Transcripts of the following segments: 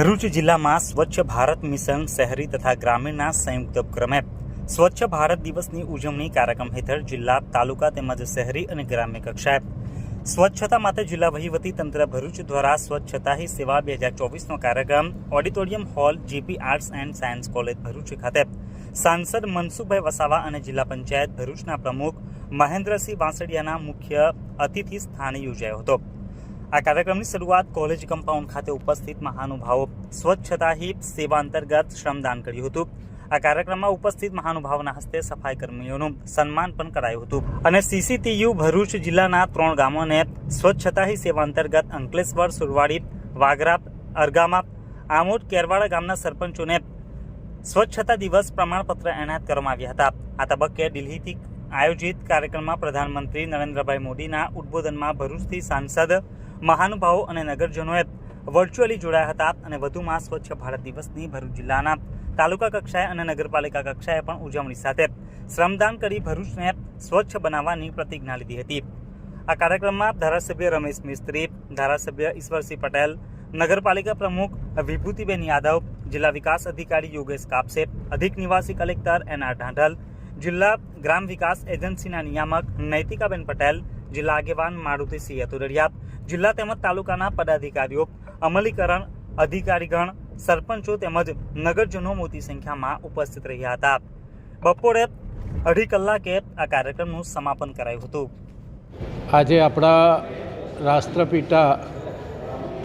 ભરૂચ જિલ્લામાં સ્વચ્છ ભારત મિશન શહેરી તથા ગ્રામીણના સંયુક્ત ઉપક્રમે સ્વચ્છ ભારત દિવસની ઉજવણી કાર્યક્રમ હેઠળ જિલ્લા, તાલુકા તેમજ શહેરી અને ગ્રામ્ય કક્ષાએ સ્વચ્છતા માટે જિલ્લા વહીવટી તંત્ર ભરૂચ દ્વારા સ્વચ્છતા હી સેવા બે હજાર ચોવીસનો કાર્યક્રમ auditorium hall, GP arts and science college Bharuch ખાતે સાંસદ મનસુખભાઈ વસાવા અને જિલ્લા પંચાયત ભરૂચના પ્રમુખ મહેન્દ્રસિંહ વાંસળિયાના મુખ્ય અતિથિ સ્થાને યોજાયો હતો. આ કાર્યક્રમની શરૂઆત કોલેજ કમ્પાઉન્ડ ખાતે ઉપસ્થિત મહાનુભાવો સ્વચ્છતા હી સેવા અંતર્ગત શ્રમદાન કર્યું હતું. આ કાર્યક્રમમાં ઉપસ્થિત મહાનુભાવના હસ્તે સફાઈ કર્મીઓનું સન્માન પણ કરાયું હતું. અને સીસીટીયુ ભરૂચ જિલ્લાના ત્રણ ગામોને સ્વચ્છતા હી સેવા અંતર્ગત અંકલેશ્વર, સુરવાડી, વાગરા, અરગામા, આમોદ, કેરવાડા ગામના સરપંચોને સ્વચ્છતા દિવસ પ્રમાણપત્ર એનાયત કરવામાં આવ્યા હતા. આ તબક્કે દિલ્હીથી આયોજિત કાર્યક્રમમાં પ્રધાનમંત્રી નરેન્દ્રભાઈ મોદીના ઉદ્બોધનમાં ભરૂચથી સાંસદ મહાનુભાવો અને નગરજનોએ વર્ચ્યુઅલી જોડાયા હતા અને વધુમાં સ્વચ્છ ભારત દિવસની ભરૂચ જિલ્લાના તાલુકા કક્ષાએ અને નગરપાલિકા કક્ષાએ પણ ઉજવણી સાથે શ્રમદાન કરી ભરૂચને સ્વચ્છ બનાવવાની પ્રતિજ્ઞા લીધી હતી. આ કાર્યક્રમમાં ધારાસભ્ય રમેશ મિસ્ત્રી, ધારાસભ્ય ઈશ્વરસિંહ પટેલ, નગરપાલિકા પ્રમુખ વિભૂતિબેન યાદવ, જિલ્લા વિકાસ અધિકારી યોગેશ કાપસે, અધિક નિવાસી કલેક્ટર એન આર ઢાંઢલ જિલ્લા ગ્રામ વિકાસ એજન્સીના નિયામક નૈતિકાબેન પટેલ, જિલ્લા આગેવાન મારુતિસિંહ યતુરડિયા જિલ્લા તેમજ તાલુકાના પદાધિકારીઓ, અમલીકરણ અધિકારીગણ, સરપંચો તેમજ નગરજનો મોટી સંખ્યામાં ઉપસ્થિત રહ્યા હતા. બપોરે અઢી કલાકે આ કાર્યક્રમનું સમાપન કરાયું હતું. આજે આપણા રાષ્ટ્રપિતા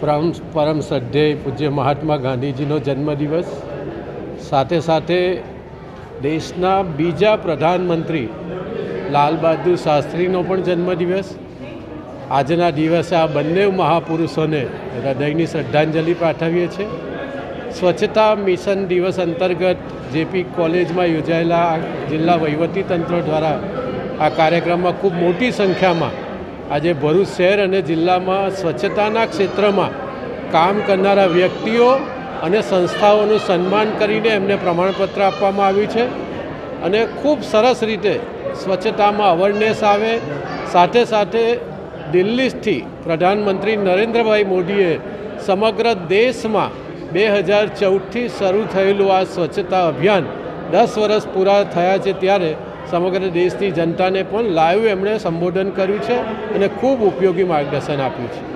પરમ પરમ સધ્યય પૂજ્ય મહાત્મા ગાંધીજીનો જન્મદિવસ. સાથે સાથે દેશના બીજા પ્રધાનમંત્રી લાલ બહાદુર શાસ્ત્રીનો પણ જન્મદિવસ. આજના દિવસે આ બંને મહાપુરુષોને હૃદયની શ્રદ્ધાંજલિ પાઠવીએ છીએ. સ્વચ્છતા મિશન દિવસ અંતર્ગત જેપી કોલેજમાં યોજાયેલા જિલ્લા વહીવટીતંત્ર દ્વારા આ કાર્યક્રમમાં ખૂબ મોટી સંખ્યામાં આજે ભરૂચ શહેર અને જિલ્લામાં સ્વચ્છતાના ક્ષેત્રમાં કામ કરનારા વ્યક્તિઓ અને સંસ્થાઓનું સન્માન કરીને એમને પ્રમાણપત્ર આપવામાં આવ્યું છે. અને ખૂબ સરસ રીતે સ્વચ્છતામાં અવેરનેસ આવે. સાથે સાથે દિલ્હીથી પ્રધાનમંત્રી નરેન્દ્રભાઈ મોદીએ સમગ્ર દેશમાં બે હજાર ચૌદથી શરૂ થયેલું આ સ્વચ્છતા અભિયાન દસ વર્ષ પૂરા થયા છે ત્યારે સમગ્ર દેશની જનતાને પણ લાઈવ એમણે સંબોધન કર્યું છે અને ખૂબ ઉપયોગી માર્ગદર્શન આપ્યું છે.